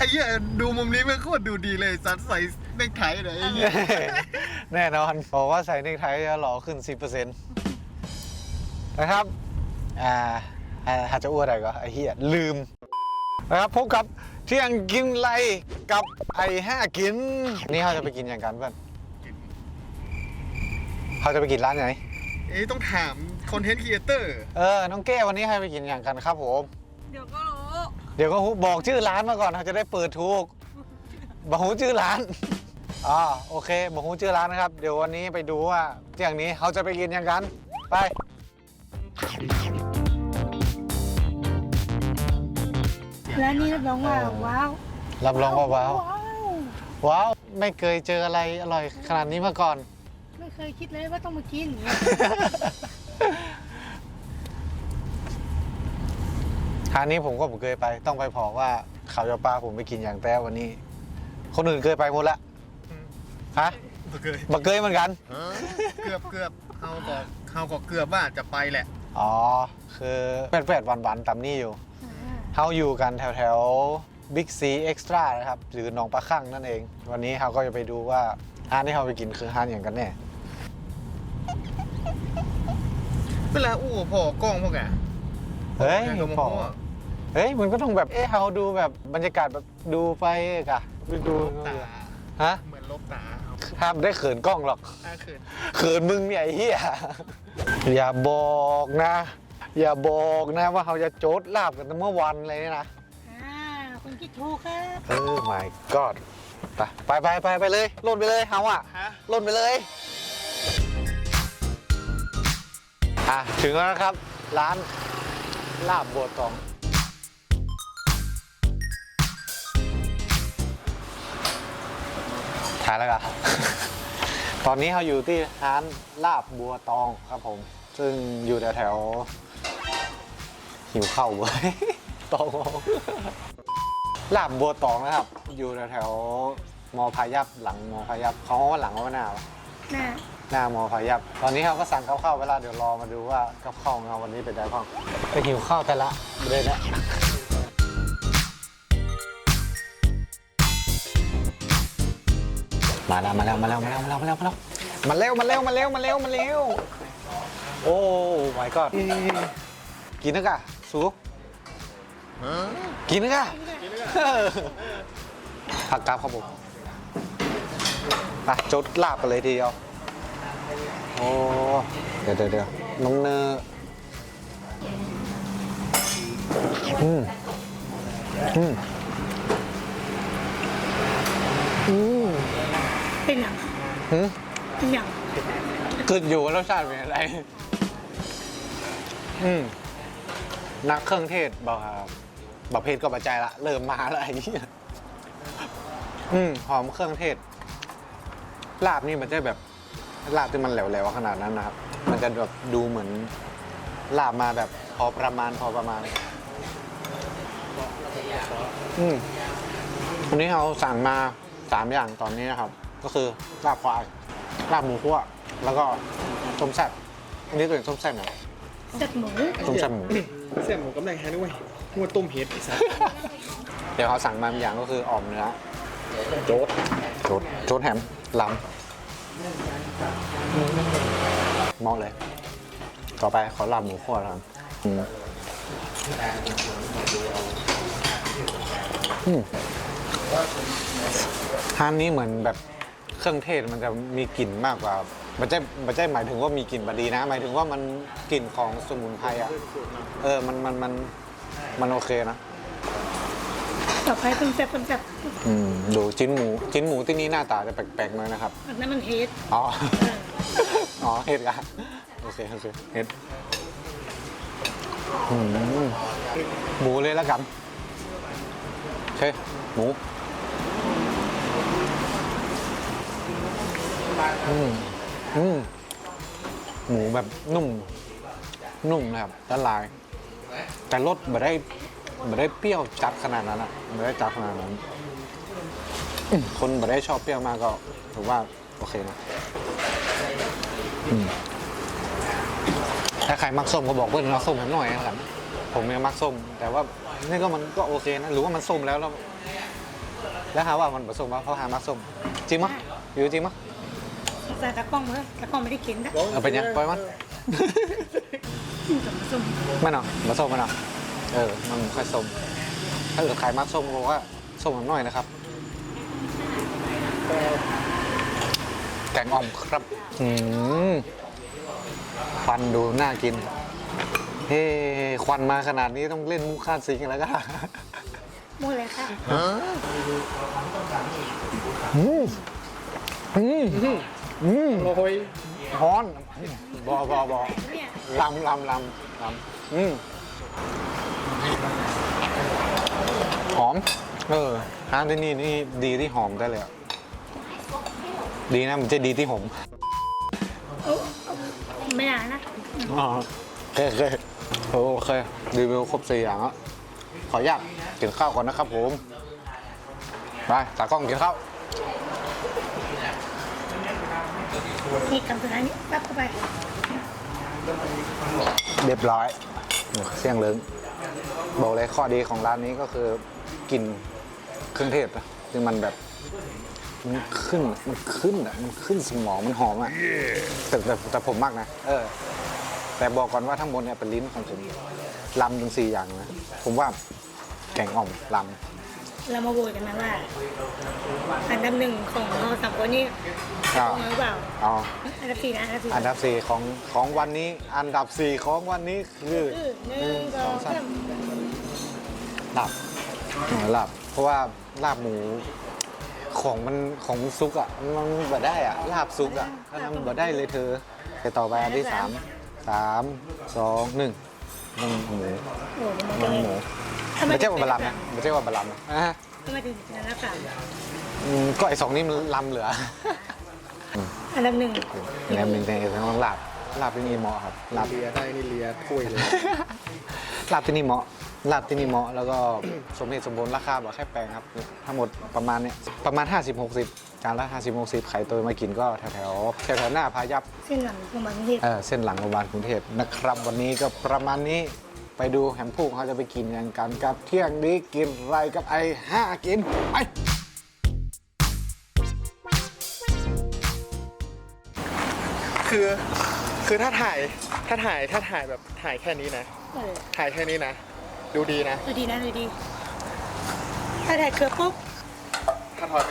ไอ้เหี้ยดูมุมนี้มันโคตรดูดีเลยสัตว์ใส่เนคไทเลยไอ้เหี้ยแน่นอนบอกว่าใส่เนคไทจะหล่อขึ้น 10%นะครับ อ่าอ่าหาจะอ้วดอะไรก็ไอ้เหี้ยลืม นะครับพบกับเที่ยงกินไรกับไอ้ห้ากิน นี่เขาจะไปกินอย่างกันเพื่อนเขาจะไปกินร้านไหน เอ้ยต้องถามคอนเทนต์ครีเอเตอร์ เออ น้องแก้ววันนี้ให้ไปกินอย่างกันครับผม เดี๋ยวก็รู้เดี๋ยวก็บอกชื่อร้านมาก่อนเขาจะได้เปิดถูกบอกหูชื่อร้านอ่าโอเคบอกหูชื่อร้านนะครับ เดี๋ยววันนี้ไปดูว่าเที่ยงนี้เขาจะไปกินอย่างกัน ไปและนี่รับรองว่าว้าวรับรองว่าว้าวว้าวว้าวไม่เคยเจออะไรอร่อยขนาดนี้มาก่อน ไม่เคยคิดเลยว่าต้องมากิน ทางนี้ผมก็ผมเคยไป ต้องไปพอกว่าเขาจะปลาผมไปกินอย่างแต่วันนี้ คนอื่นเคยไปหมดละฮะบ่เคยมาเคยเหมือนกัน เกือบเกือบเฮาก็เฮาก็เกือบว่าจะไปแหละ อ๋อ คือแปดๆวันๆตำนี่อยู่เฮาอยู่กันแถวแถวบิ๊กซีเอ็กซ์ตร้านะครับ หรือหนองปลาคั่งนั่นเอง วันนี้เฮาก็จะไปดูว่าร้านที่เฮาไปกินคือร้านอย่างกันแน่ เวลาอู้พอกล้องพวกอะเฮ้ย ก็มพอองว่า เฮ้ยมันก็ต้องแบบเอ๊ะเฮาดูแบบบรรยากาศแบบดูไปกะดูดูตาฮะเหมือนลบตาห้ามได้เขินกล้องหรอกอาเขินเขินมึงเนี่ยไอ้เหี้ยอย่าบอกนะ อย่าบอกนะว่าเขาจะโจดลาบกันเมื่อวันเลยนะอ่าคุณคิดถูกครับเออ my god ไปไปไปไปไปเลยล่นไปเลยเฮาอะฮะล่นไปเลยอะถึงแล้วนะครับ ร้านลาบบัวตอง ถ่ายแล้วกันตอนนี้เราอยู่ที่ร้านลาบบัวตองครับผม ซึ่งอยู่แถวแถวๆหิวข้าวเว้ยตองลาบบัวตองนะครับ อยู่แถวแถวๆมอพายัพหลังมอพายัพเขาว่าหลังว่าหน้าวะน่ะหน้ามอพายัพตอนนี้เราก็สั่งกับข้าวเวลาเดี๋ยวรอมาดูว่ากับข้าวของเราวันนี้เป็นไงบ้างไปหิวข้าวแต่ละเลยนะ มาแล้วมาแล้วมาแล้วมาแล้วมาแล้วมาแล้วมาแล้วมาเร็วมาเร็วมาเร็วมาเร็วมาเร็วโอ้ my god กินนะกะสุกกินนะกะผักกาบครับผมอ่จดลาบไปเลยทีเดียวโอ้เดี๋ยวเดี๋ยวน้องเนออืมอืมอืม เป็นอย่างหืมเป็นอย่างคืออยู่ว่ารสชาติเป็นอะไร อืมนักเครื่องเทศบอกครับบอกเพศก็ปัจจัยละ เริ่มมาแล้วไอ้เหี้ยอืมหอมเครื่องเทศ ลาบนี่มันจะแบบ ลาบที่มันแหลวๆขนาดนั้นนะครับ มันจะแบบดูเหมือน ลาบมาแบบพอประมาณพอประมาณ อืมวันนี้เราสั่งมาสามอย่างตอนนี้นะครับ ก็คือลาบควายลาบหมูคั่วแล้วก็ส้มแซ่บอันนี้ตัวเองส้มแซ่บไหนจัดหมูส้มแซ่บหมูเสียหมูกำลังแฮนด้วยหัวต้มเห็ดไอ้สัสเดี๋ยวเขาสั่งมาอย่างก็คืออ่อมเนื้อโจ๊ดโจ๊ดโจ๊ดแฮมล้ำเหมาะเลย ต่อไปขอลาบหมูคั่วแล้วกันอืมอืมทานนี้เหมือนแบบ เครื่องเทศมันจะมีกลิ่นมากกว่ามันจะมันจะหมายถึงว่ามีกลิ่นบดีนะ หมายถึงว่ามันกลิ่นของสมุนไพรอะ เออ มันมันมันมันโอเคนะ ต่อไปเป็นแซ่บเป็นแซ่บอืมดูชิ้นหมูชิ้นหมูที่นี่หน้าตาจะแปลกๆหน่อยนะครับ อันนั้นมันเฮดอ๋อ อ๋อเห็ดกันโอเคโอเคเห็ดอืมหมูเลยแล้วกันโอเคหมู อืมอืมหมูแบบนุ่ม นุ่มนะครับละลาย แต่รสไม่ได้ไม่ได้เปรี้ยวจัดขนาดนั้นอะไม่ได้จัดขนาดนั้นคนไม่ได้ชอบเปรี้ยวมากก็ถือว่าโอเคนะถ้าใครมักส้มก็บอกเพื่อนเอาส้มให้หน่อยนะครับผมยังมักส้ม แต่ว่านี่ก็มันก็โอเคนะหรือว่ามันส้มแล้วแล้วแล้วหาว่ามันผสมว่าเขาหามาส้มจริงมั้ยอยู่จริงมั้ย ใส่ตะกล้องมาเลยตะกล้องไม่ได้กินนะเอาเป็นยังปล่อยมันกับส้มไม่เนาะมาส้มมันเนาะเออ มันค่อยส้ม ถ้าเกิดใครมักส้มก็บอกว่าส้มหน่อยนะครับ แกงอ่อมครับอืมควันดูน่ากิน เฮ้ควันมาขนาดนี้ต้องเล่นมุกคาดสิงแล้วก็ มูเลยค่ะอืมอืม อืมโอ้ยฮ้อนบอบอบอเนี่ยลำลำลำลำอืมหอม เออร้านที่นี่นี่ดีที่หอมได้เลยอะดีนะมันจะดีที่หอมโอ้ไม่นานนะอ๋อโอเคโอเคโอเครีวิวครบสี่อย่างแล้วขออนุญาตกินข้าวก่อนนะครับผม ไปตากล้องกินข้าว นี่คำสุดท้ายนี่รับเข้าไปเรียบร้อยเสี่ยงเลิงบอกเลยข้อดีของร้านนี้ก็คือกินเครื่องเทศนะซึ่งมันแบบมันขึ้นมันขึ้นอะมันขึ้นสมองมันหอมอะแต่แต่แต่ผมมากนะเออ แต่บอกก่อนว่าทั้งหมดเนี่ยเป็นลิ้นของผมลำถึงสี่อย่างนะผมว่าแกงอ่อมล เรามาโหวตกันนะว่าอันดับหนึ่งของเราสามคนนี่ำเอาตรงหรือเปล่าเอาอันดับสี่นะอันดับสี่อันดับสี่ของของวันนี้ อันดับสี่ของวันนี้คือคือหนึ่งสองสามลาบเออลาบเพราะว่าลาบหมูของมันของซุกอะมันบ่ได้อะลาบซุกอะมันบ่ได้เลยเธอไปต่อไปอันที่สามสามสองหนึ่งมันหมูโอ้โหมันมันเลยหมูทำ ไมไม่ถึใช่งว่าบะลำนะไม่ใช่ว่าบะลำนะอะทำไมถึงอันดับสามอืมก็ไอสองนี่มันลำเหลืออันดับหนึ่งแล้วมันเป็นเรื่องลาบลาบที่นี่เหมาะครับลาบเลียได้นี่เลียถ้วยเลยลาบที่นี่เหมาะลาบที่นี่เหมาะแล้วก็สมเหตุสมผลราคาแบบแค่แปลงครับ ทั้งหมดประมาณเนี้ยประมาณ 50-60 จานละ 50-60 ไข่ตัวมากินก็แถวแถวๆแถวแถวๆหน้าพายัพเส้นหลังของบางทีเออเส้นหลังโรงพยาบาลกรุงเทพนะครับ วันนี้ก็ประมาณนี้ ไปดูแฮมพูกเขาจะไปกินกันกันกับเที่ยงนี้กินอะไรกับไอ้ห้ากินไปคือคือถ้าถ่ายถ้าถ่ายถ้าถ่ายแบบถ่ายแค่นี้นะ เออถ่ายแค่นี้นะ ดูดีนะ ดูดีนะดูดีถ้าถ่ายเครือปุ๊บถ้าถอยไป